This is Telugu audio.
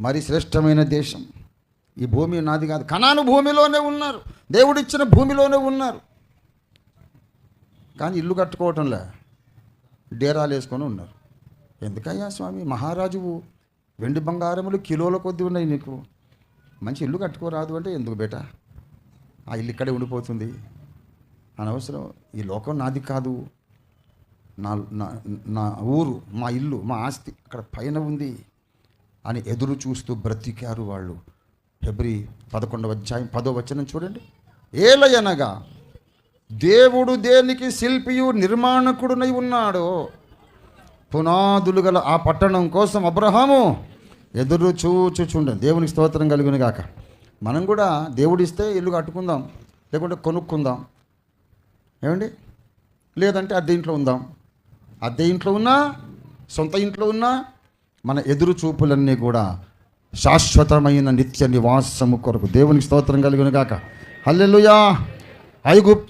మరి శ్రేష్టమైన దేశం. ఈ భూమి నాది కాదు. కణాను భూమిలోనే ఉన్నారు. దేవుడిచ్చిన భూమిలోనే ఉన్నారు. కానీ ఇల్లు కట్టుకోవటంలే. డేరాలు వేసుకొని ఉన్నారు. ఎందుకయ్యా స్వామి? మహారాజువు వెండి బంగారములు కిలోల కొద్ది ఉన్నాయి నీకు. మంచి ఇల్లు కట్టుకోరాదు అంటే ఎందుకు బేట? ఆ ఇల్లు ఇక్కడే ఉండిపోతుంది. అనవసరం. ఈ లోకం నాది కాదు. నా నా ఊరు మా ఇల్లు మా ఆస్తి అక్కడ పైన ఉంది. అని ఎదురు చూస్తూ బ్రతికారు వాళ్ళు. ఫిబ్రి పదకొండవ అధ్యాయం పదో వచనం చూడండి. ఏలయనగా దేవుడు దేనికి శిల్పియు నిర్మాణకుడునై ఉన్నాడో పునాదులు గల ఆ పట్టణం కోసం అబ్రహాము ఎదురు చూచుచుండ దేవునికి స్తోత్రం కలుగును గాక. మనం కూడా దేవుడిస్తే ఇల్లు కట్టుకుందాం లేకుంటే కొనుక్కుందాం. ఏమండి? లేదంటే అద్దె ఇంట్లో ఉందాం. అద్దె ఇంట్లో ఉన్నా సొంత ఇంట్లో ఉన్నా మన ఎదురు చూపులన్నీ కూడా శాశ్వతమైన నిత్య నివాసము కొరకు దేవునికి స్తోత్రం కలిగిన గాక. హల్లెలుయా. ఐగుప్తు